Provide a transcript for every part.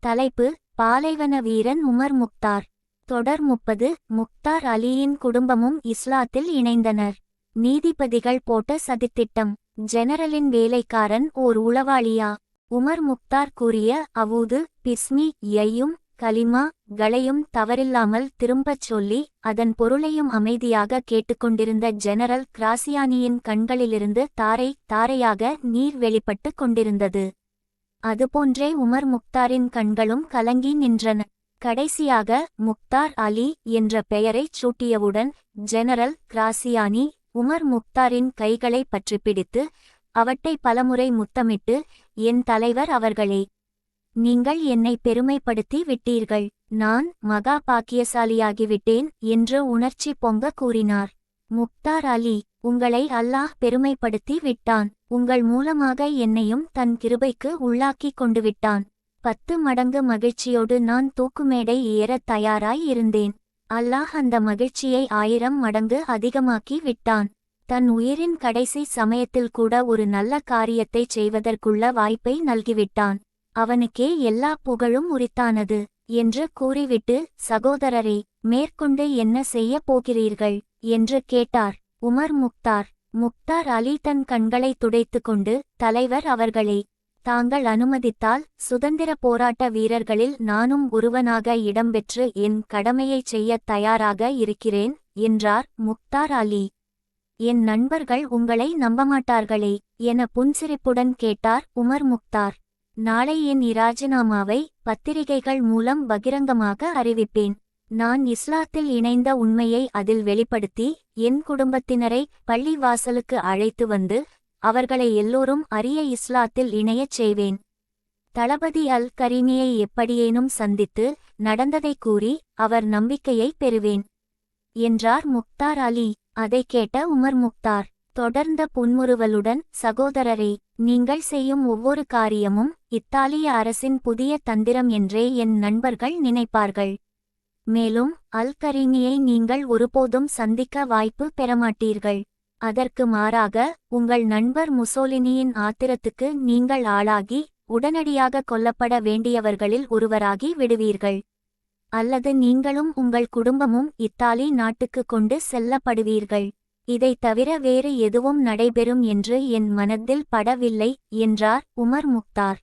தலைப்பு பாலைவன வீரன் உமர் முக்தார். தொடர் முப்பது முக்தார் அலியின் குடும்பமும் இஸ்லாத்தில் இணைந்தனர். நீதிபதிகள் போட்ட சதித்திட்டம் ஜெனரலின் வேலைக்காரன் ஓர் உளவாளியா? உமர் முக்தார் கூறிய அவுது பிஸ்மி யையும் கலிமா களையும் தவறில்லாமல் திரும்பச் சொல்லி அதன் பொருளையும் அமைதியாக கேட்டுக்கொண்டிருந்த ஜெனரல் கிராசியானியின் கண்களிலிருந்து தாரை தாரையாக நீர் வெளிப்பட்டுக் கொண்டிருந்தது. அதுபோன்றே உமர் முக்தாரின் கண்களும் கலங்கி நின்றன. கடைசியாக முக்தார் அலி என்ற பெயரைச் சூட்டியவுடன் ஜெனரல் கிராசியானி உமர் முக்தாரின் கைகளை பற்றிப் பிடித்து அவட்டை பலமுறை முத்தமிட்டு என் தலைவர் அவர்களே நீங்கள் என்னை பெருமைப்படுத்தி விட்டீர்கள். நான் மகா பாக்கியசாலியாகிவிட்டேன் என்று உணர்ச்சி பொங்க கூறினார். முக்தார் அலி உங்களை அல்லாஹ் பெருமைப்படுத்தி விட்டான். உங்கள் மூலமாக என்னையும் தன் கிருபைக்கு உள்ளாக்கிக் கொண்டு விட்டான் பத்து மடங்கு மகிழ்ச்சியோடு நான் தூக்குமேடை ஏறத் தயாராய் இருந்தேன். அல்லாஹ் அந்த மகிழ்ச்சியை ஆயிரம் மடங்கு அதிகமாக்கி விட்டான். தன் உயிரின் கடைசி சமயத்தில் கூட ஒரு நல்ல காரியத்தைச் செய்வதற்குள்ள வாய்ப்பை நல்கிவிட்டான். அவனுக்கே எல்லா புகழும் உரித்தானது என்று கூறிவிட்டு சகோதரரே மேற்கொண்டு என்ன செய்யப் போகிறீர்கள்? என்று கேட்டார். உமர் முக்தார். முக்தார் அலி தன் கண்களை துடைத்துக்கொண்டு தலைவர் அவர்களே தாங்கள் அனுமதித்தால் சுதந்திர போராட்ட வீரர்களில் நானும் ஒருவனாக இடம்பெற்று என் கடமையைச் செய்யத் தயாராக இருக்கிறேன் என்றார் முக்தார் அலி. என் நண்பர்கள் உங்களை நம்பமாட்டார்களே என புன்சிரிப்புடன் கேட்டார் உமர் முக்தார். நாளை என் இராஜினாமாவை பத்திரிகைகள் மூலம் பகிரங்கமாக அறிவிப்பேன். நான் இஸ்லாத்தில் இணைந்த உண்மையை அதில் வெளிப்படுத்தி என் குடும்பத்தினரை பள்ளி வாசலுக்கு அழைத்து வந்து அவர்களை எல்லோரும் அரிய இஸ்லாத்தில் இணையச் செய்வேன். தளபதி அல் கரீமியை எப்படியேனும் சந்தித்து நடந்ததை கூறி அவர் நம்பிக்கையை பெறுவேன். என்றார் முக்தார் அலி. அதை கேட்ட உமர் முக்தார் தொடர்ந்த புன்முறுவலுடன் சகோதரரே நீங்கள் செய்யும் ஒவ்வொரு காரியமும் இத்தாலிய அரசின் புதிய தந்திரம் என்றே என் நண்பர்கள் நினைப்பார்கள். மேலும் அல் கரீமியை நீங்கள் ஒருபோதும் சந்திக்க வாய்ப்பு பெறமாட்டீர்கள். அதற்கு மாறாக உங்கள் நண்பர் முசோலினியின் ஆத்திரத்துக்கு நீங்கள் ஆளாகி உடனடியாக கொல்லப்பட வேண்டியவர்களில் ஒருவராகி விடுவீர்கள். அல்லது நீங்களும் உங்கள் குடும்பமும் இத்தாலி நாட்டுக்கு கொண்டு செல்லப்படுவீர்கள். இதைத் தவிர வேறு எதுவும் நடைபெறும் என்று என் மனத்தில் படவில்லை என்றார் உமர் முக்தார்.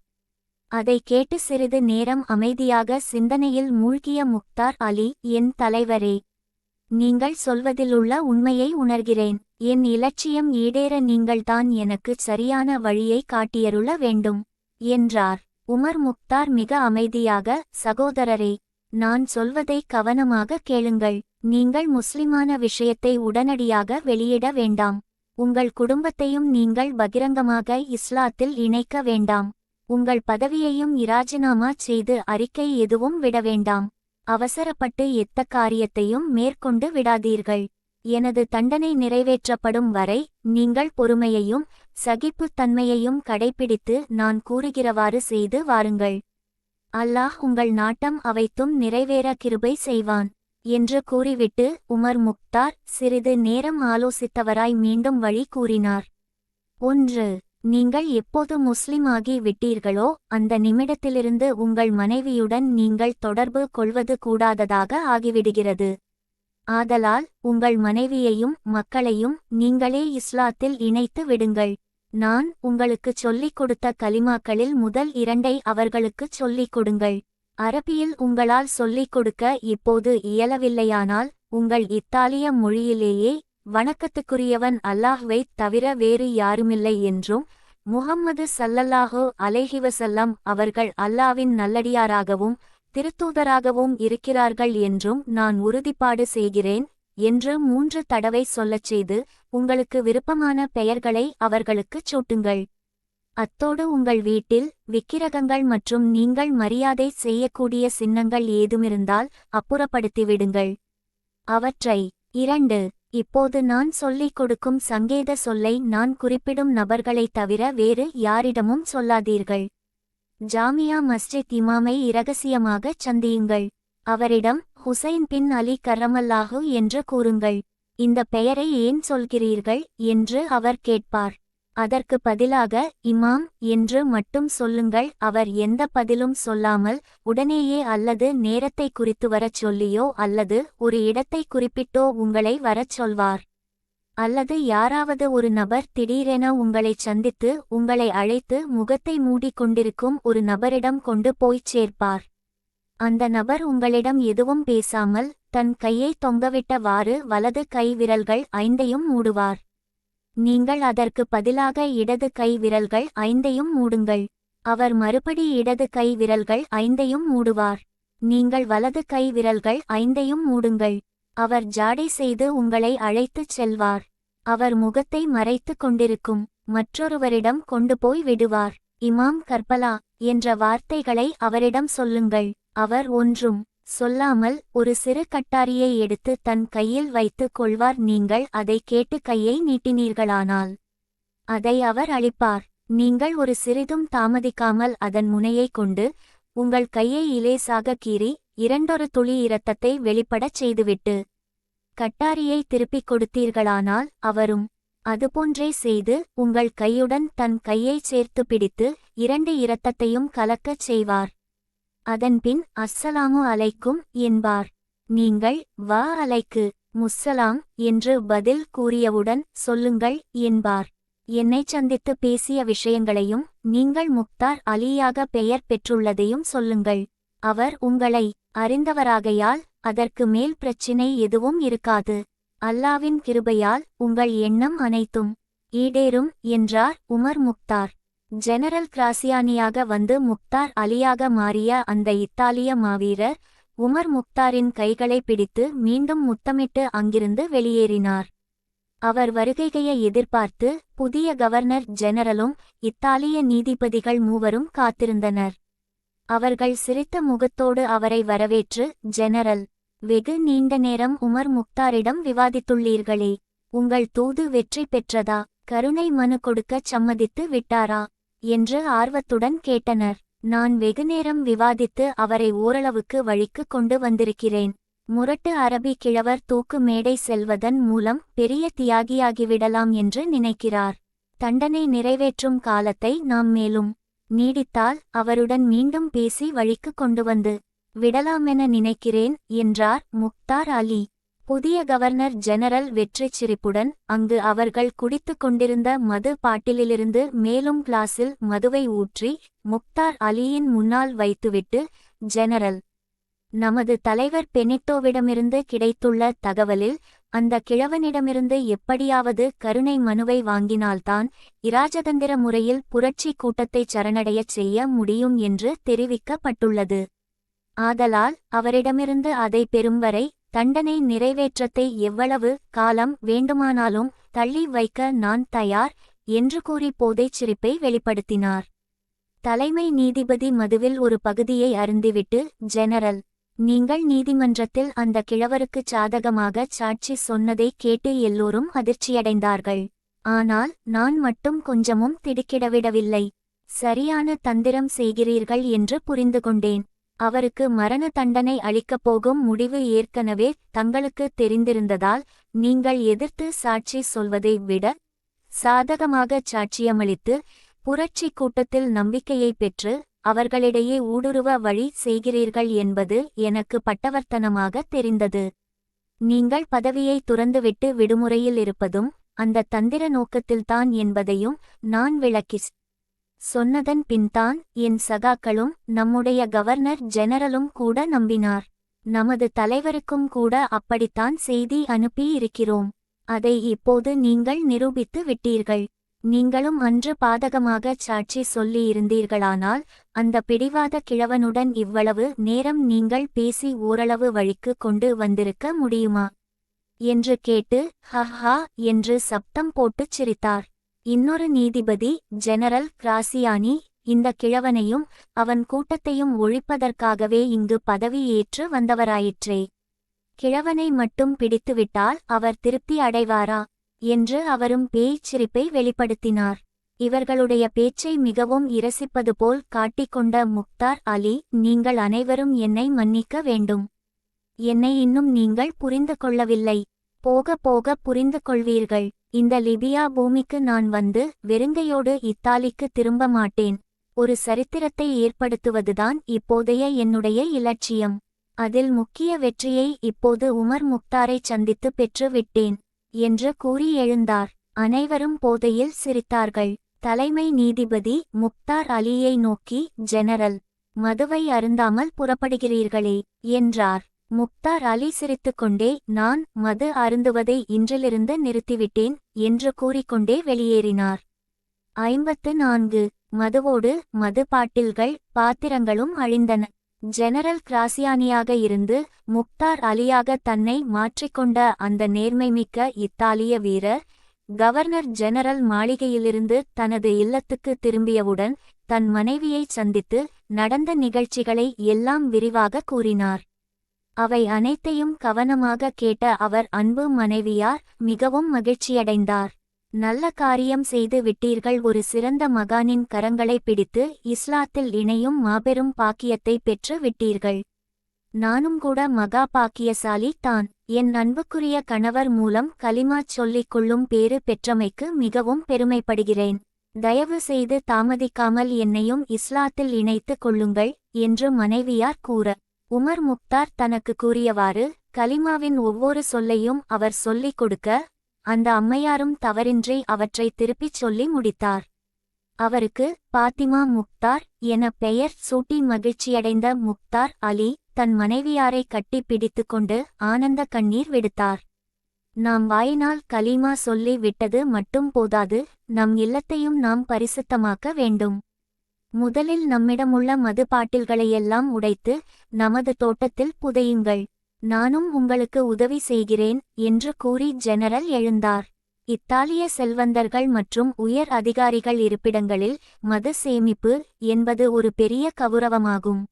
அதை கேட்டு சிறிது நேரம் அமைதியாக சிந்தனையில் மூழ்கிய முக்தார் அலி என் தலைவரே நீங்கள் சொல்வதிலுள்ள உண்மையை உணர்கிறேன். என் இலட்சியம் ஈடேற நீங்கள்தான் எனக்கு சரியான வழியை காட்டியருள வேண்டும் என்றார். உமர் முக்தார் மிக அமைதியாக சகோதரரே நான் சொல்வதை கவனமாக கேளுங்கள். நீங்கள் முஸ்லிமான விஷயத்தை உடனடியாக வெளியிட வேண்டாம். உங்கள் குடும்பத்தையும் நீங்கள் பகிரங்கமாக இஸ்லாத்தில் இணைக்க வேண்டாம். உங்கள் பதவியையும் இராஜினாமா செய்து அறிக்கை எதுவும் விட வேண்டாம். அவசரப்பட்டு எத்த காரியத்தையும் மேற்கொண்டு விடாதீர்கள். எனது தண்டனை நிறைவேற்றப்படும் வரை நீங்கள் பொறுமையையும் சகிப்புத்தன்மையையும் கடைப்பிடித்து நான் கூறுகிறவாறு செய்து வாருங்கள். அல்லாஹ் உங்கள் நாட்டம் அவைத்தும் நிறைவேற கிருபை செய்வான். என்று கூறிவிட்டு உமர் முக்தார் சிறிது நேரம் ஆலோசித்தவராய் மீண்டும் வழி கூறினார். ஒன்று. நீங்கள் எப்போது முஸ்லிமாகி விட்டீர்களோ அந்த நிமிடத்திலிருந்து உங்கள் மனைவியுடன் நீங்கள் தொடர்பு கொள்வது கூடாததாக ஆகிவிடுகிறது. ஆதலால் உங்கள் மனைவியையும் மக்களையும் நீங்களே இஸ்லாத்தில் இணைத்து விடுங்கள். நான் உங்களுக்குச் சொல்லிக் கொடுத்த கலிமாக்களில் முதல் இரண்டை அவர்களுக்குச் சொல்லிக் கொடுங்கள். அரபியில் உங்களால் சொல்லிக் கொடுக்க இப்போது இயலவில்லையானால் உங்கள் இத்தாலிய மொழியிலேயே வணக்கத்துக்குரியவன் அல்லாஹ்வைத் தவிர வேறு யாருமில்லை என்றும் முஹம்மது சல்லல்லாஹு அலைஹிவசல்லம் அவர்கள் அல்லாவின் நல்லடியாராகவும் திருத்தூதராகவும் இருக்கிறார்கள் என்றும் நான் உறுதிப்பாடு செய்கிறேன் என்று மூன்று தடவை சொல்லச் செய்து உங்களுக்கு விருப்பமான பெயர்களை அவர்களுக்குச் சூட்டுங்கள். அத்தோடு உங்கள் வீட்டில் விக்கிரகங்கள் மற்றும் நீங்கள் மரியாதை செய்யக்கூடிய சின்னங்கள் ஏதுமிருந்தால் அப்புறப்படுத்திவிடுங்கள். அவற்றை இரண்டு இப்போது நான் சொல்லிக் கொடுக்கும் சங்கேத சொல்லை நான் குறிப்பிடும் நபர்களைத் தவிர வேறு யாரிடமும் சொல்லாதீர்கள். ஜாமியா மஸ்ஜித் இமாமை இரகசியமாகச் சந்தியுங்கள். அவரிடம் ஹுசைன் பின் அலி கரமல்லாஹு என்று கூறுங்கள். இந்த பெயரை ஏன் சொல்கிறீர்கள்? என்று அவர் கேட்பார். அதற்கு பதிலாக இமாம் என்று மட்டும் சொல்லுங்கள் அவர் எந்த பதிலும் சொல்லாமல் உடனேயே அல்லது நேரத்தை குறித்து வரச் சொல்லியோ அல்லது ஒரு இடத்தை குறிப்பிட்டோ உங்களை வரச் சொல்வார். அல்லது யாராவது ஒரு நபர் திடீரென உங்களைச் சந்தித்து உங்களை அழைத்து முகத்தை மூடிக் கொண்டிருக்கும் ஒரு நபரிடம் கொண்டு போய்ச் சேர்ப்பார். அந்த நபர் உங்களிடம் எதுவும் பேசாமல் தன் கையை தொங்கவிட்டவாறு வலது கை விரல்கள் ஐந்தையும் மூடுவார். நீங்கள் அதற்கு பதிலாக இடது கை விரல்கள் ஐந்தையும் மூடுங்கள். அவர் மறுபடி இடது கை விரல்கள் ஐந்தையும் மூடுவார். நீங்கள் வலது கை விரல்கள் ஐந்தையும் மூடுங்கள். அவர் ஜாடை செய்து உங்களை அழைத்துச் செல்வார். அவர் முகத்தை மறைத்துக் கொண்டிருக்கும். மற்றொருவரிடம் கொண்டு போய் விடுவார். இமாம் கர்பலா என்ற வார்த்தைகளை அவரிடம் சொல்லுங்கள். அவர் ஒன்றும் சொல்லாமல் ஒரு சிறு கட்டாரியை எடுத்து தன் கையில் வைத்துக் கொள்வார். நீங்கள் அதை கேட்டு கையை நீட்டினீர்களானால் அதை அவர் அளிப்பார் நீங்கள் ஒரு சிறிதும் தாமதிக்காமல் அதன் முனையைக் கொண்டு உங்கள் கையை இலேசாக கீறி இரண்டொரு துளி இரத்தத்தை வெளிப்படச் செய்துவிட்டு கட்டாரியை திருப்பிக் கொடுத்தீர்களானால் அவரும் அதுபோன்றே செய்து உங்கள் கையுடன் தன் கையைச் சேர்த்து பிடித்து இரண்டு இரத்தத்தையும் கலக்கச் செய்வார். அதன்பின் அஸ்ஸலாமு அலைக்கும் என்பார். நீங்கள் வா அலைக்கு முஸ்ஸலாம் என்று பதில் கூறியவுடன் சொல்லுங்கள் என்பார். என்னை சந்தித்து பேசிய விஷயங்களையும் நீங்கள் முக்தார் அலியாக பெயர் பெற்றுள்ளதையும் சொல்லுங்கள். அவர் உங்களை அறிந்தவராகையால் அதற்கு மேல் பிரச்சினை எதுவும் இருக்காது. அல்லாவின் கிருபையால் உங்கள் எண்ணம் அனைத்தும் ஈடேறும் என்றார் உமர் முக்தார். ஜெனரல் கிராசியானியாக வந்து முக்தார் அலியாக மாறிய அந்த இத்தாலிய மாவீரர் உமர் முக்தாரின் கைகளை பிடித்து மீண்டும் முத்தமிட்டு அங்கிருந்து வெளியேறினார். அவர் வருகைகையை எதிர்பார்த்து புதிய கவர்னர் ஜெனரலும் இத்தாலிய நீதிபதிகள் மூவரும் காத்திருந்தனர். அவர்கள் சிரித்த முகத்தோடு அவரை வரவேற்று ஜெனரல் வெகு நீண்ட நேரம் உமர் முக்தாரிடம் விவாதித்துள்ளீர்களே. உங்கள் தூது வெற்றி பெற்றதா? கருணை மனு கொடுக்கச் சம்மதித்து விட்டாரா? என்று ஆர்வத்துடன் கேட்டனர். நான் வெகுநேரம் விவாதித்து அவரை ஓரளவுக்கு வழிக்கு கொண்டு வந்திருக்கிறேன். முரட்டு அரபி கிழவர் தூக்கு மேடை செல்வதன் மூலம் பெரிய தியாகியாகிவிடலாம் என்று நினைக்கிறார். தண்டனை நிறைவேற்றும் காலத்தை நாம் மேலும் நீடித்தால் அவருடன் மீண்டும் பேசி வழிக்கு கொண்டு வந்து விடலாமென நினைக்கிறேன் என்றார் முக்தார் அலி. புதிய கவர்னர் ஜெனரல் வெற்றிச் சிரிப்புடன் அங்கு அவர்கள் குடித்துக் கொண்டிருந்த மது பாட்டிலிலிருந்து மேலும் கிளாஸில் மதுவை ஊற்றி முக்தார் அலியின் முன்னால் வைத்துவிட்டு ஜெனரல் நமது தலைவர் பெனிட்டோவிடமிருந்து கிடைத்துள்ள தகவலில் அந்த கிழவனிடமிருந்து எப்படியாவது கருணை மனுவை வாங்கினால்தான் இராஜதந்திர முறையில் புரட்சி கூட்டத்தை சரணடையச் செய்ய முடியும் என்று தெரிவிக்கப்பட்டுள்ளது. ஆதலால் அவரிடமிருந்து அதை பெறும் வரை தண்டனை நிறைவேற்றத்தை எவ்வளவு காலம் வேண்டுமானாலும் தள்ளி வைக்க நான் தயார் என்று கூறி போதைச் சிரிப்பை வெளிப்படுத்தினார். தலைமை நீதிபதி மதுவில் ஒரு பகுதியை அருந்திவிட்டு ஜெனரல் நீங்கள் நீதிமன்றத்தில் அந்த கிழவருக்கு சாதகமாக சாட்சி சொன்னதை கேட்டு எல்லோரும் அதிர்ச்சியடைந்தார்கள். ஆனால் நான் மட்டும் கொஞ்சமும் திடுக்கிடவிடவில்லை. சரியான தந்திரம் செய்கிறீர்கள் என்று புரிந்து கொண்டேன் அவருக்கு மரண தண்டனை அளிக்கப் போகும் முடிவு ஏற்கனவே தங்களுக்கு தெரிந்திருந்ததால் நீங்கள் எதிர்த்து சாட்சி சொல்வதை விட சாதகமாக சாட்சியமளித்து புரட்சி கூட்டத்தில் நம்பிக்கையை பெற்று அவர்களிடையே ஊடுருவ வழி செய்கிறீர்கள் என்பது எனக்கு பட்டவர்த்தனமாக தெரிந்தது. நீங்கள் பதவியை துறந்துவிட்டு விடுமுறையில் இருப்பதும் அந்த தந்திர நோக்கத்தில்தான் என்பதையும் நான் விளக்கி சொன்னதன் பின்தான் என் சகாக்களும் நம்முடைய கவர்னர் ஜெனரலும் கூட நம்பினார். நமது தலைவருக்கும் கூட அப்படித்தான் செய்தி அனுப்பி இருக்கிறோம் அதை இப்போது நீங்கள் நிரூபித்து விட்டீர்கள். நீங்களும் அன்று பாதகமாக சாட்சி சொல்லியிருந்தீர்களானால் அந்த பிடிவாத கிழவனுடன் இவ்வளவு நேரம் நீங்கள் பேசி ஓரளவு வழிக்கு கொண்டு வந்திருக்க முடியுமா? என்று கேட்டு ஹஹா என்று சப்தம் போட்டுச் சிரித்தார். இன்னொரு நீதிபதி ஜெனரல் கிராசியானி இந்த கிழவனையும் அவன் கூட்டத்தையும் ஒழிப்பதற்காகவே இங்கு பதவி ஏற்று வந்தவராயிற்றே. கிழவனை மட்டும் பிடித்துவிட்டால் அவர் திருப்தி அடைவாரா? என்று அவரும் பேய்ச்சிரிப்பை வெளிப்படுத்தினார். இவர்களுடைய பேச்சை மிகவும் இரசிப்பது போல் காட்டிக்கொண்ட முக்தார் அலி நீங்கள் அனைவரும் என்னை மன்னிக்க வேண்டும். என்னை இன்னும் நீங்கள் புரிந்து கொள்ளவில்லை. போக போக புரிந்து கொள்வீர்கள். இந்த லிபியா பூமிக்கு நான் வந்து வெறுங்கையோடு இத்தாலிக்கு திரும்ப மாட்டேன். ஒரு சரித்திரத்தை ஏற்படுத்துவதுதான் இப்போதைய என்னுடைய இலட்சியம். அதில் முக்கிய வெற்றியை இப்போது உமர் முக்தாரைச் சந்தித்து பெற்று விட்டேன் என்று கூறி எழுந்தார். அனைவரும் போதையில் சிரித்தார்கள். தலைமை நீதிபதி முக்தார் அலியை நோக்கி ஜெனரல் மதுவை அருந்தாமல் புறப்படுகிறீர்களே என்றார். முக்தார் அலி சிரித்துக்கொண்டே நான் மது அருந்துவதை இன்றிலிருந்து நிறுத்திவிட்டேன் என்று கூறிக்கொண்டே வெளியேறினார். ஐம்பத்து நான்கு மதுவோடு மது பாட்டில்கள் பாத்திரங்களும் அழிந்தன. ஜெனரல் கிராசியானியாக இருந்து முக்தார் அலியாக தன்னை மாற்றிக்கொண்ட அந்த நேர்மைமிக்க இத்தாலிய வீரர் கவர்னர் ஜெனரல் மாளிகையிலிருந்து தனது இல்லத்துக்கு திரும்பியவுடன் தன் மனைவியைச் சந்தித்து நடந்த நிகழ்ச்சிகளை எல்லாம் விரிவாக கூறினார். அவை அனைத்தையும் கவனமாக கேட்ட அவர் அன்பு மனைவியார் மிகவும் மகிழ்ச்சியடைந்தார். நல்ல காரியம் செய்து விட்டீர்கள். ஒரு சிறந்த மகானின் கரங்களை பிடித்து இஸ்லாத்தில் இணையும் மாபெரும் பாக்கியத்தை பெற்று விட்டீர்கள். நானும் கூட மகா பாக்கியசாலி தான். என் அன்புக்குரிய கணவர் மூலம் கலிமா சொல்லிக் கொள்ளும் பேறு பெற்றமைக்கு மிகவும் பெருமைப்படுகிறேன். தயவு செய்து தாமதிக்காமல் என்னையும் இஸ்லாத்தில் இணைத்துக் கொள்ளுங்கள் என்று மனைவியார் கூற உமர் முக்தார் தனக்கு கூறியவாறு கலிமாவின் ஒவ்வொரு சொல்லையும் அவர் சொல்லிக் கொடுக்க அந்த அம்மையாரும் தவறின்றி அவற்றை திருப்பிச் சொல்லி முடித்தார். அவருக்கு பாத்திமா முக்தார் என பெயர் சூட்டி மகிழ்ச்சியடைந்த முக்தார் அலி தன் மனைவியாரை கட்டி பிடித்துக்கொண்டு ஆனந்த கண்ணீர் விடுத்தார். நாம் வாயினால் கலீமா சொல்லி விட்டது மட்டும் போதாது நம் இல்லத்தையும் நாம் பரிசுத்தமாக்க வேண்டும். முதலில் நம்மிடமுள்ள மது பாட்டில்களையெல்லாம் உடைத்து நமது தோட்டத்தில் புதையுங்கள். நானும் உங்களுக்கு உதவி செய்கிறேன் என்று கூறி ஜெனரல் எழுந்தார். இத்தாலிய செல்வந்தர்கள் மற்றும் உயர் அதிகாரிகள் இருப்பிடங்களில் மது சேமிப்பு என்பது ஒரு பெரிய கௌரவமாகும்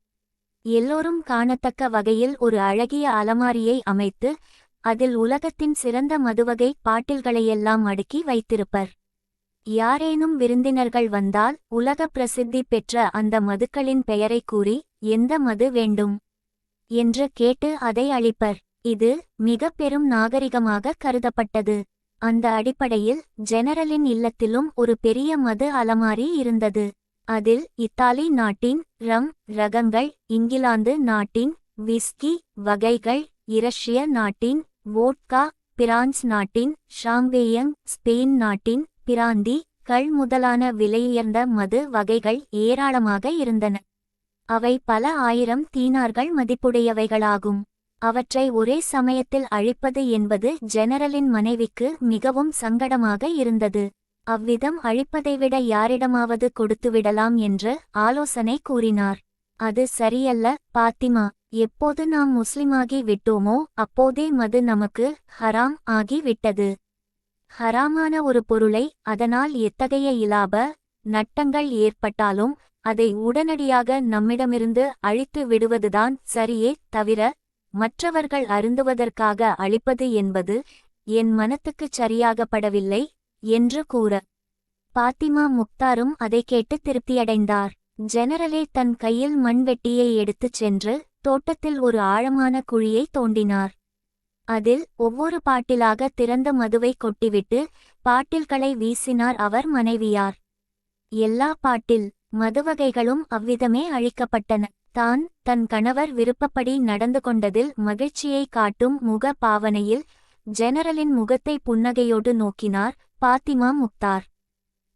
எல்லோரும் காணத்தக்க வகையில் ஒரு அழகிய அலமாரியை அமைத்து அதில் உலகத்தின் சிறந்த மதுவகை பாட்டில்களையெல்லாம் அடுக்கி வைத்திருப்பர். யாரேனும் விருந்தினர்கள் வந்தால் உலக பிரசித்தி பெற்ற அந்த மதுக்களின் பெயரை கூறி எந்த மது வேண்டும் என்று கேட்டு அதை அளிப்பர். இது மிக பெரும் நாகரிகமாக கருதப்பட்டது. அந்த அடிப்படையில் ஜெனரலின் இல்லத்திலும் ஒரு பெரிய மது அலமாரி இருந்தது. அதில் இத்தாலி நாட்டின் ரம் ரகங்கள் இங்கிலாந்து நாட்டின் விஸ்கி வகைகள் இரஷ்ய நாட்டின் வோட்கா பிரான்ஸ் நாட்டின் ஷாம்பேயங் ஸ்பெயின் நாட்டின் பிராந்தி கள் முதலான விலையுயர்ந்த மது வகைகள் ஏராளமாக இருந்தன. அவை பல ஆயிரம் தீனார்கள் மதிப்புடையவைகளாகும். அவற்றை ஒரே சமயத்தில் அழிப்பது என்பது ஜெனரலின் மனைவிக்கு மிகவும் சங்கடமாக இருந்தது. அவ்விதம் அழிப்பதைவிட யாரிடமாவது கொடுத்துவிடலாம் என்று ஆலோசனை கூறினார். அது சரியல்ல பாத்திமா. எப்போது நாம் முஸ்லிமாகி விட்டோமோ அப்போதே மது நமக்கு ஹராம் ஆகி விட்டது ஹராமான ஒரு பொருளை அதனால் எத்தகைய இலாப நட்டங்கள் ஏற்பட்டாலும் அதை உடனடியாக நம்மிடமிருந்து அழித்து விடுவதுதான் சரியே தவிர மற்றவர்கள் அருந்துவதற்காக அழிப்பது என்பது என் மனத்துக்குச் சரியாகப்படவில்லை என்று கூற. பாத்திமா முக்தாரும் அதை கேட்டு திருப்தியடைந்தார். ஜெனரலே தன் கையில் மண்வெட்டியை எடுத்துச் சென்று தோட்டத்தில் ஒரு ஆழமான குழியை தோண்டினார். அதில் ஒவ்வொரு பாட்டிலாக திறந்த மதுவை கொட்டிவிட்டு பாட்டில்களை வீசினார் அவர் மனைவியார். எல்லா பாட்டில் மதுவகைகளும் அவ்விதமே அழிக்கப்பட்டன. தான் தன் கணவர் விருப்பப்படி நடந்து கொண்டதில் மகிழ்ச்சியை காட்டும் முக பாவனையில் ஜெனரலின் முகத்தை புன்னகையோடு நோக்கினார் பாத்திமா முக்தார்.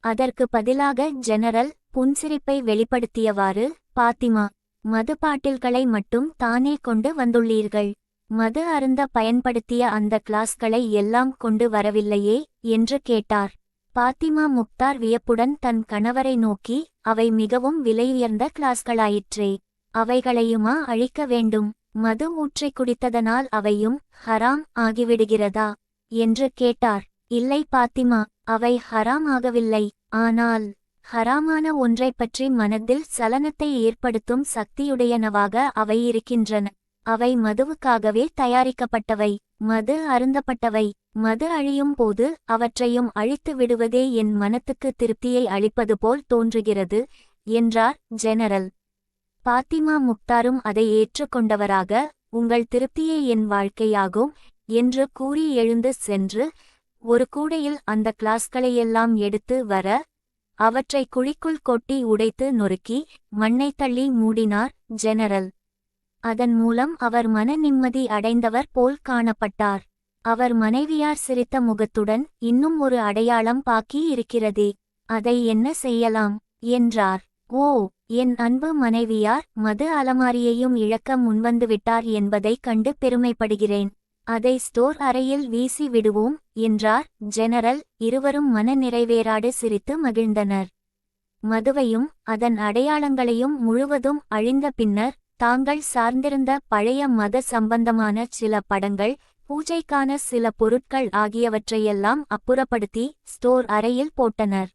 அதற்கு பதிலாக ஜெனரல் புன்சிரிப்பை வெளிப்படுத்தியவாறு பாத்திமா மது பாட்டில்களை மட்டும் தானே கொண்டு வந்துள்ளீர்கள். மது அருந்த பயன்படுத்திய அந்த கிளாஸ்களை எல்லாம் கொண்டு வரவில்லையே? என்று கேட்டார். பாத்திமா முக்தார் வியப்புடன் தன் கணவரை நோக்கி அவை மிகவும் விலையுயர்ந்த கிளாஸ்களாயிற்றே. அவைகளையுமா அழிக்க வேண்டும்? மது ஊற்றிக் குடித்ததனால் அவையும் ஹராம் ஆகிவிடுகிறதா? என்று கேட்டார். இல்லை பாத்திமா அவை ஹராம் ஆகவில்லை. ஆனால் ஹராமான ஒன்றைப் பற்றி மனதில் சலனத்தை ஏற்படுத்தும் சக்தியுடையனவாக அவை இருக்கின்றன. அவை மதுவுக்காகவே தயாரிக்கப்பட்டவை. மது அருந்தப்பட்டவை. மது அழியும் போது அவற்றையும் அழித்து விடுவதே என் மனத்துக்கு திருப்தியை அளிப்பது போல் தோன்றுகிறது என்றார் ஜெனரல். பாத்திமா முக்தாரும் அதை ஏற்றுக்கொண்டவராக உங்கள் திருப்தியே என் வாழ்க்கையாகும் என்று கூறி எழுந்து சென்று ஒரு கூடையில் அந்த கிளாஸ்களையெல்லாம் எடுத்து வர அவற்றை குழிக்குள் கொட்டி உடைத்து நொறுக்கி மண்ணை தள்ளி மூடினார் ஜெனரல். அதன் மூலம் அவர் மன நிம்மதி அடைந்தவர் போல் காணப்பட்டார். அவர் மனைவியார் சிரித்த முகத்துடன் இன்னும் ஒரு அடையாளம் பாக்கி இருக்கிறதே. அதை என்ன செய்யலாம்? என்றார். ஓ என் அன்பு மனைவியார் மது அலமாரியையும் இழக்க முன்வந்துவிட்டார் என்பதைக் கண்டு பெருமைப்படுகிறேன். அதை ஸ்டோர் அறையில் வீசி விடுவோம் என்றார். ஜெனரல் இருவரும் மன நிறைவேறாடு சிரித்து மகிழ்ந்தனர். மதுவையும் அதன் அடையாளங்களையும் முழுவதும் அழிந்த பின்னர் தாங்கள் சார்ந்திருந்த பழைய மத சம்பந்தமான சில படங்கள் பூஜைக்கான சில பொருட்கள் ஆகியவற்றையெல்லாம் அப்புறப்படுத்தி ஸ்டோர் அறையில் போட்டனர்.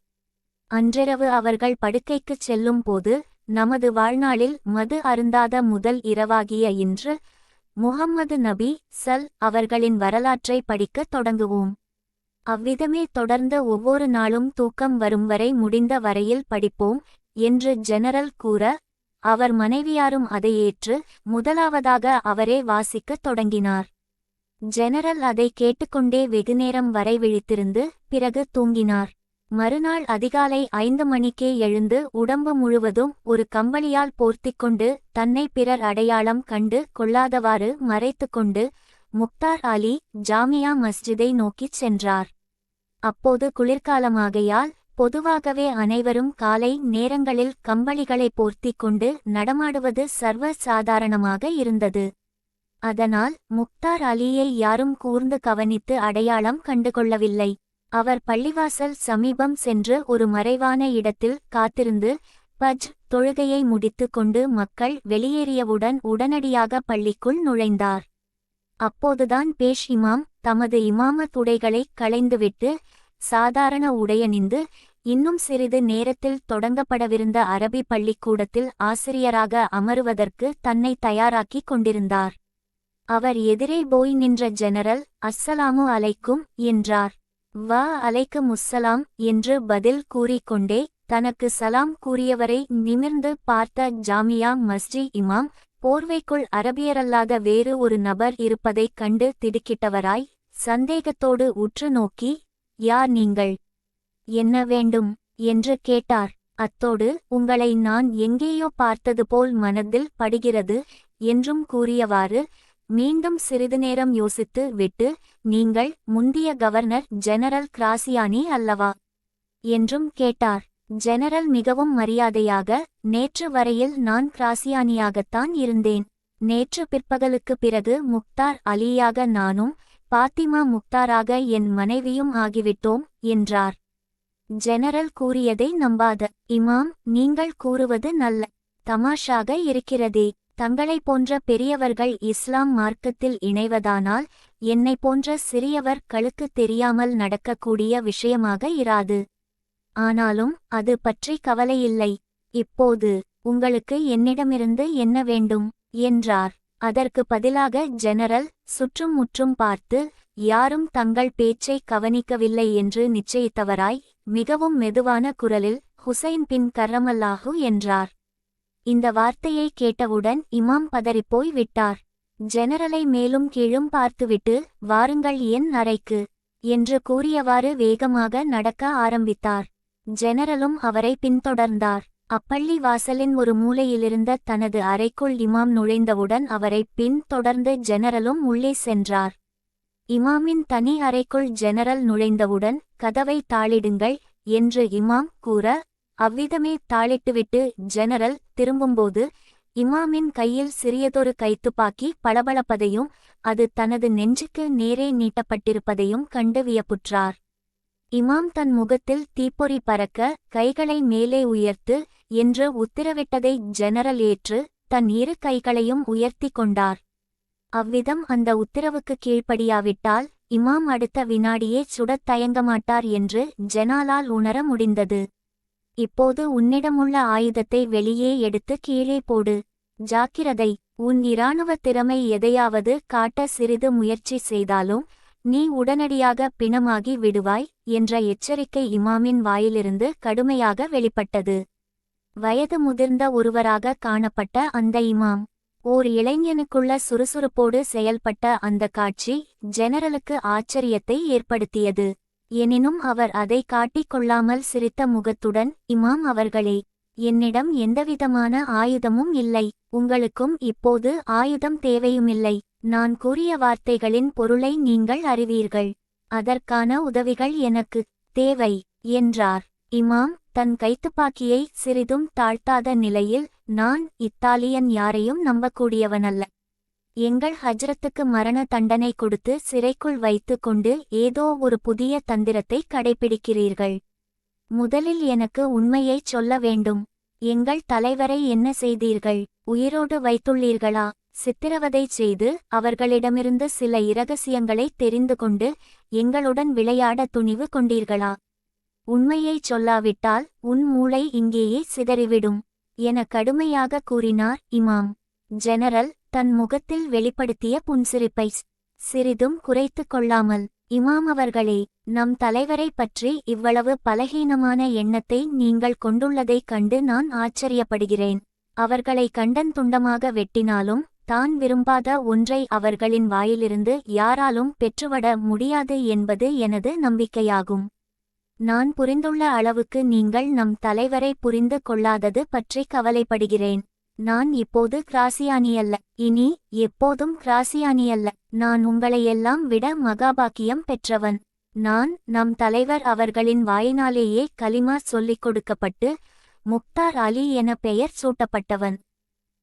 அன்றிரவு அவர்கள் படுக்கைக்குச் செல்லும் போது நமது வாழ்நாளில் மது அருந்தாத முதல் இரவாகிய இன்று முஹம்மது நபி சல் அவர்களின் வரலாற்றை படிக்கத் தொடங்குவோம். அவ்விதமே தொடர்ந்து ஒவ்வொரு நாளும் தூக்கம் வரும் வரை முடிந்த வரையில் படிப்போம் என்று ஜெனரல் கூற அவர் மனைவியாரும் அதை ஏற்று முதலாவதாக அவரே வாசிக்கத் தொடங்கினார். ஜெனரல் அதை கேட்டுக்கொண்டே வெகுநேரம் வரை விழித்திருந்து பிறகு தூங்கினார். மறுநாள் அதிகாலை ஐந்து மணிக்கே எழுந்து உடம்பு முழுவதும் ஒரு கம்பளியால் போர்த்திக்கொண்டு தன்னை பிறர் அடையாளம் கண்டு கொள்ளாதவாறு மறைத்துக்கொண்டு முக்தார் அலி ஜாமியா மஸ்ஜிதை நோக்கிச் சென்றார். அப்போது குளிர்காலமாகையால் பொதுவாகவே அனைவரும் காலை நேரங்களில் கம்பளிகளை போர்த்தி கொண்டு நடமாடுவது சர்வ சாதாரணமாக இருந்தது. அதனால் முக்தார் அலியை யாரும் கூர்ந்து கவனித்து அடையாளம் கண்டுகொள்ளவில்லை. அவர் பள்ளிவாசல் சமீபம் சென்று ஒரு மறைவான இடத்தில் காத்திருந்து பஜ் தொழுகையை முடித்து கொண்டு மக்கள் வெளியேறியவுடன் உடனடியாக பள்ளிக்குள் நுழைந்தார். அப்போதுதான் பேஷ் இமாம் தமது இமாமத் உடைகளைக் களைந்துவிட்டு சாதாரண உடையணிந்து இன்னும் சிறிது நேரத்தில் தொடங்கப்படவிருந்த அரபி பள்ளிக்கூடத்தில் ஆசிரியராக அமருவதற்கு தன்னை தயாராக்கிக் கொண்டிருந்தார். அவர் எதிரே போய் நின்ற ஜெனரல் அஸ்ஸலாமு அலைக்கும் என்றார். வா அலைக்கு முஸ்ஸலாம் என்று பதில் கூறிக்கொண்டே தனக்கு சலாம் கூறியவரை நிமிர்ந்து பார்த்த ஜாமியா மஸ்ஜி இமாம் போர்வைக்குள் அரபியரல்லாத வேறு ஒரு நபர் இருப்பதைக் கண்டு திடுக்கிட்டவராய் சந்தேகத்தோடு உற்று நோக்கி யார் நீங்கள்? என்ன வேண்டும்? என்று கேட்டார். அத்தோடு உங்களை நான் எங்கேயோ பார்த்தது போல் மனதில் படுகிறது என்றும் கூறியவாறு மீண்டும் சிறிது நேரம் யோசித்து விட்டு நீங்கள் முந்திய கவர்னர் ஜெனரல் கிராசியானி அல்லவா? என்றும் கேட்டார். ஜெனரல் மிகவும் மரியாதையாக நேற்று வரையில் நான் கிராசியானியாகத்தான் இருந்தேன். நேற்று பிற்பகலுக்கு பிறகு முக்தார் அலியாக நானும் பாத்திமா முக்தாராக என் மனைவியும் ஆகிவிட்டோம் என்றார். ஜெனரல் கூறியதை நம்பாத இமாம் நீங்கள் கூறுவது நல்ல தமாஷாக இருக்கிறதே தங்களை போன்ற பெரியவர்கள் இஸ்லாம் மார்க்கத்தில் இணைவதானால் என்னை போன்ற சிறியவர் கழுக்கு தெரியாமல் நடக்கக்கூடிய விஷயமாக இராது. ஆனாலும் அது பற்றி கவலையில்லை. இப்போது உங்களுக்கு என்னிடமிருந்து என்ன வேண்டும் என்றார். அதற்கு பதிலாக ஜெனரல் சுற்றும் முற்றும் பார்த்து யாரும் தங்கள் பேச்சை கவனிக்கவில்லை என்று நிச்சயித்தவராய் மிகவும் மெதுவான குரலில் ஹுசைன் பின் கரமல்லாஹு என்றார். இந்த வார்த்தையை கேட்டவுடன் இமாம் பதறிப்போய் விட்டார். ஜெனரலை மேலும் கீழும் பார்த்துவிட்டு வாருங்கள் என் அறைக்கு என்று கூறியவாறு வேகமாக நடக்க ஆரம்பித்தார். ஜெனரலும் அவரை பின்தொடர்ந்தார். அப்பள்ளி வாசலின் ஒரு மூலையிலிருந்த தனது அறைக்குள் இமாம் நுழைந்தவுடன் அவரை பின் தொடர்ந்து ஜெனரலும் உள்ளே சென்றார். இமாமின் தனி அறைக்குள் ஜெனரல் நுழைந்தவுடன் கதவை தாளிடுங்கள் என்று இமாம் கூற அவ்விதமே தாளிட்டுவிட்டு ஜெனரல் திரும்பும்போது இமாமின் கையில் சிறியதொரு கைத்துப்பாக்கி பளபளப்பதையும் அது தனது நெஞ்சுக்கு நேரே நீட்டப்பட்டிருப்பதையும் கண்டு வியப்புற்றார். இமாம் தன் முகத்தில் தீப்பொறி பறக்க கைகளை மேலே உயர்த்து என்று உத்தரவிட்டதை ஜெனரல் ஏற்று தன் இரு கைகளையும் உயர்த்தி கொண்டார். அவ்விதம் அந்த உத்தரவுக்கு கீழ்ப்படியாவிட்டால் இமாம் அடுத்த வினாடியே சுடத் தயங்கமாட்டார் என்று ஜெனாலால் உணர முடிந்தது. இப்போது உன்னிடமுள்ள ஆயுதத்தை வெளியே எடுத்து கீழே போடு. ஜாக்கிரதை உன் இராணுவ திறமை எதையாவது காட்ட சிறிது முயற்சி செய்தாலும் நீ உடனடியாக பிணமாகி விடுவாய் என்ற எச்சரிக்கை இமாமின் வாயிலிருந்து கடுமையாக வெளிப்பட்டது. வயது முதிர்ந்த ஒருவராக காணப்பட்ட அந்த இமாம் ஓர் இளைஞனுக்குள்ள சுறுசுறுப்போடு செயல்பட்ட அந்த காட்சி ஜெனரலுக்கு ஆச்சரியத்தை ஏற்படுத்தியது. எனினும் அவர் அதை காட்டிக் கொள்ளாமல் சிரித்த முகத்துடன் இமாம் அவர்களே என்னிடம் எந்தவிதமான ஆயுதமும் இல்லை. உங்களுக்கும் இப்போது ஆயுதம் தேவையுமில்லை. நான் கூறிய வார்த்தைகளின் பொருளை நீங்கள் அறிவீர்கள். அதற்கான உதவிகள் எனக்கு தேவை என்றார். இமாம் தன் கைத்துப்பாக்கியை சிறிதும் தாழ்த்தாத நிலையில் நான் இத்தாலியன் யாரையும் நம்பக்கூடியவனல்ல. எங்கள் ஹஜ்ரத்துக்கு மரண தண்டனை கொடுத்து சிறைக்குள் வைத்து கொண்டு ஏதோ ஒரு புதிய தந்திரத்தை கடைபிடிக்கிறீர்கள். முதலில் எனக்கு உண்மையைச் சொல்ல வேண்டும். எங்கள் தலைவரை என்ன செய்தீர்கள்? உயிரோடு வைத்துள்ளீர்களா? சித்திரவதை செய்து அவர்களிடமிருந்து சில இரகசியங்களை தெரிந்து கொண்டு எங்களுடன் விளையாட துணிவு கொண்டீர்களா? உண்மையைச் சொல்லாவிட்டால் உன் மூளை இங்கேயே சிதறிவிடும் என கடுமையாக கூறினார் இமாம். ஜெனரல் தன் முகத்தில் வெளிப்படுத்திய புன்சிரிப்பை சிறிதும் குறைத்து கொள்ளாமல் இமாம் அவர்களே நம் தலைவரை பற்றி இவ்வளவு பலகீனமான எண்ணத்தை நீங்கள் கொண்டுள்ளதைக் கண்டு நான் ஆச்சரியப்படுகிறேன். அவர்களை கண்டன் துண்டமாக வெட்டினாலும் தான் விரும்பாத ஒன்றை அவர்களின் வாயிலிருந்து யாராலும் பெற்றுவட முடியாது என்பது எனது நம்பிக்கையாகும். நான் புரிந்துள்ள அளவுக்கு நீங்கள் நம் தலைவரை புரிந்து கொள்ளாதது பற்றி கவலைப்படுகிறேன். நான் இப்போது கிராசியானியல்ல. இனி எப்போதும் கிராசியானியல்ல. நான் உங்களையெல்லாம் விட மகாபாக்கியம் பெற்றவன். நான் நம் தலைவர் அவர்களின் வாயினாலேயே கலிமா சொல்லிக் கொடுக்கப்பட்டு முக்தார் அலி என பெயர் சூட்டப்பட்டவன்.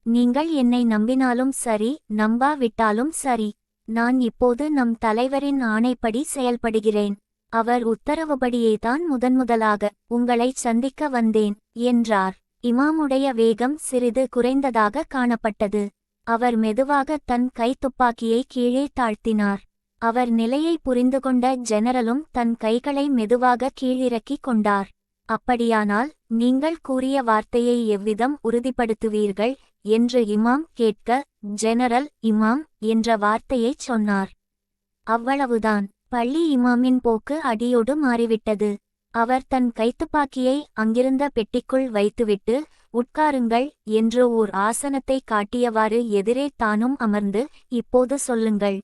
நீங்கள் என்னை நம்பினாலும் சரி நம்பாவிட்டாலும் சரி. நான் இப்போது நம் தலைவரின் ஆணைப்படி செயல்படுகிறேன். அவர் உத்தரவுபடியேதான் முதன்முதலாக உங்களை சந்திக்க வந்தேன் என்றார். இமாமுடைய வேகம் சிறிது குறைந்ததாக காணப்பட்டது. அவர் மெதுவாக தன் கைத்துப்பாக்கியை கீழே தாழ்த்தினார். அவர் நிலையை புரிந்து கொண்ட ஜெனரலும் தன் கைகளை மெதுவாக கீழிறக்கிக் கொண்டார். அப்படியானால் நீங்கள் கூறிய வார்த்தையை எவ்விதம் உறுதிப்படுத்துவீர்கள்? என்று இமாம் கேட்க ஜெனரல் இமாம் என்ற வார்த்தையைச் சொன்னார். அவ்வளவுதான். பள்ளி இமாமின் போக்கு அடியோடு மாறிவிட்டது. அவர் தன் கைத்துப்பாக்கியை அங்கிருந்த பெட்டிக்குள் வைத்துவிட்டு உட்காருங்கள் என்று ஓர் ஆசனத்தை காட்டியவாறு எதிரே தானும் அமர்ந்து இப்போது சொல்லுங்கள்.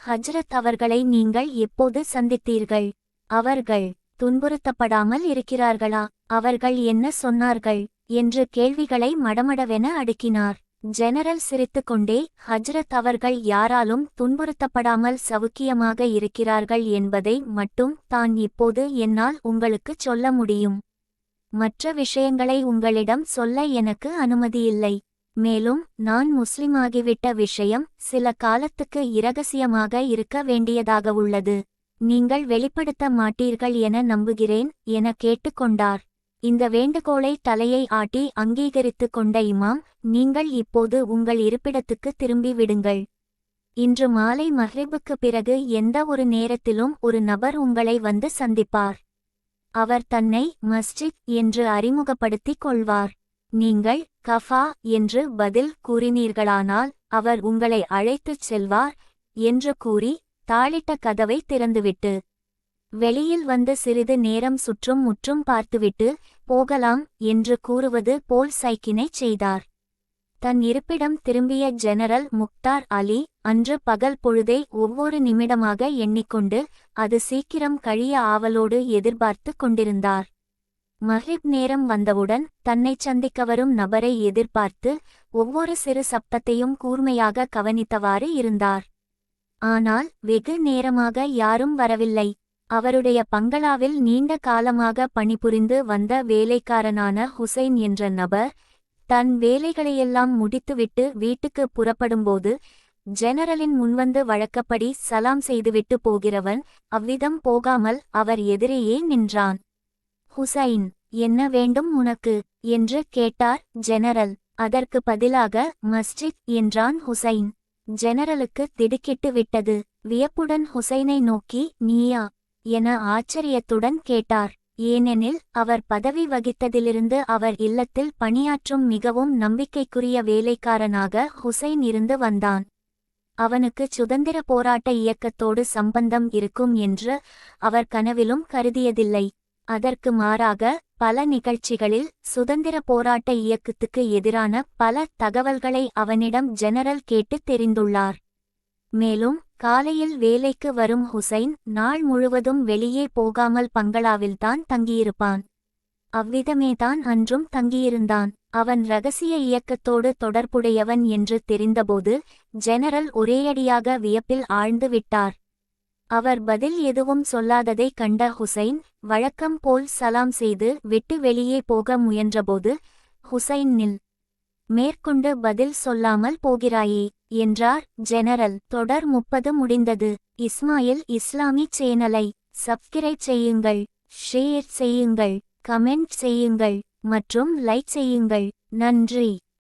ஹஜ்ரத் அவர்களை நீங்கள் எப்போது சந்தித்தீர்கள்? அவர்கள் துன்புறுத்தப்படாமல் இருக்கிறார்களா? அவர்கள் என்ன சொன்னார்கள்? என்று கேள்விகளை மடமடவென அடுக்கினார். ஜெனரல் சிரித்துக்கொண்டே ஹஜ்ரத் அவர்கள் யாராலும் துன்புறுத்தப்படாமல் சவுக்கியமாக இருக்கிறார்கள் என்பதை மட்டும் தான் இப்போது என்னால் உங்களுக்குச் சொல்ல முடியும். மற்ற விஷயங்களை உங்களிடம் சொல்ல எனக்கு அனுமதியில்லை. மேலும் நான் முஸ்லிமாகிவிட்ட விஷயம் சில காலத்துக்கு இரகசியமாக இருக்க வேண்டியதாக உள்ளது. நீங்கள் வெளிப்படுத்த மாட்டீர்கள் என நம்புகிறேன் என கேட்டுக்கொண்டார். இந்த வேண்டுகோளை தலையை ஆட்டி அங்கீகரித்து கொண்ட இமாம் நீங்கள் இப்போது உங்கள் இருப்பிடத்துக்கு திரும்பி விடுங்கள். இன்று மாலை மஹ்ரிபுக்கு பிறகு எந்த ஒரு நேரத்திலும் ஒரு நபர் உங்களை வந்து சந்திப்பார். அவர் தன்னை மஸ்ஜித் என்று அறிமுகப்படுத்திக் கொள்வார். நீங்கள் கஃபா என்று பதில் கூறினீர்களானால் அவர் உங்களை அழைத்துச் செல்வார் என்று கூறி தாளிட்ட கதவை திறந்துவிட்டு வெளியில் வந்து சிறிது நேரம் சுற்றும் முற்றும் பார்த்துவிட்டு போகலாம் என்று கூறுவது போல் சைக்கினை செய்தார். தன் இருப்பிடம் திரும்பிய ஜெனரல் முக்தார் அலி அன்று பகல் பொழுதை ஒவ்வொரு நிமிடமாக எண்ணிக்கொண்டு அது சீக்கிரம் கழிய ஆவலோடு எதிர்பார்த்து கொண்டிருந்தார். மஹிப் நேரம் வந்தவுடன் தன்னைச் சந்திக்க வரும் நபரை எதிர்பார்த்து ஒவ்வொரு சிறு சப்தத்தையும் கூர்மையாக கவனித்தவாறு இருந்தார். ஆனால் வெகு நேரமாக யாரும் வரவில்லை. அவருடைய பங்களாவில் நீண்ட காலமாக பணிபுரிந்து வந்த வேலைக்காரனான ஹுசைன் என்ற நபர் தன் வேலைகளையெல்லாம் முடித்துவிட்டு வீட்டுக்கு புறப்படும்போது ஜெனரலின் முன்வந்து வழக்கப்படி சலாம் செய்துவிட்டு போகிறவன் அவ்விதம் போகாமல் அவர் எதிரேயே நின்றான். ஹுசைன் என்ன வேண்டும் உனக்கு என்று கேட்டார் ஜெனரல். அதற்கு பதிலாக மஸ்ஜித் என்றான் ஹுசைன். ஜெனரலுக்கு திடுக்கிட்டு விட்டது. வியப்புடன் ஹுசைனை நோக்கி நீயா? என ஆச்சரியத்துடன் கேட்டார். ஏனெனில் அவர் பதவி வகித்ததிலிருந்து அவர் இல்லத்தில் பணியாற்றும் மிகவும் நம்பிக்கைக்குரிய வேலைக்காரனாக ஹுசைன் இருந்து வந்தான். அவனுக்கு சுதந்திர போராட்ட இயக்கத்தோடு சம்பந்தம் இருக்கும் என்று அவர் கனவிலும் கருதியதில்லை. அதற்கு மாறாக பல நிகழ்ச்சிகளில் சுதந்திர போராட்ட இயக்கத்துக்கு எதிரான பல தகவல்களை அவனிடம் ஜெனரல் கேட்டு தெரிந்துள்ளார். மேலும் காலையில் வேலைக்கு வரும் ஹுசைன் நாள் முழுவதும் வெளியே போகாமல் பங்களாவில்தான் தங்கியிருப்பான். அவ்விதமேதான் அன்றும் தங்கியிருந்தான். அவன் ரகசிய இயக்கத்தோடு தொடர்புடையவன் என்று தெரிந்தபோது ஜெனரல் ஒரேயடியாக வியப்பில் ஆழ்ந்து விட்டார். அவர் பதில் எதுவும் சொல்லாததை கண்ட ஹுசைன் வழக்கம் போல் சலாம் செய்து விட்டு வெளியே போக முயன்றபோது ஹுசைன் நில். மேற்கொண்டு பதில் சொல்லாமல் போகிறாயே. என்றார் ஜெனரல். தொடர் முப்பது முடிந்தது. இஸ்மாயில் இஸ்லாமி சேனலை சப்ஸ்கிரைப் செய்யுங்கள் ஷேர் செய்யுங்கள் கமெண்ட் செய்யுங்கள் மற்றும் லைக் செய்யுங்கள். நன்றி.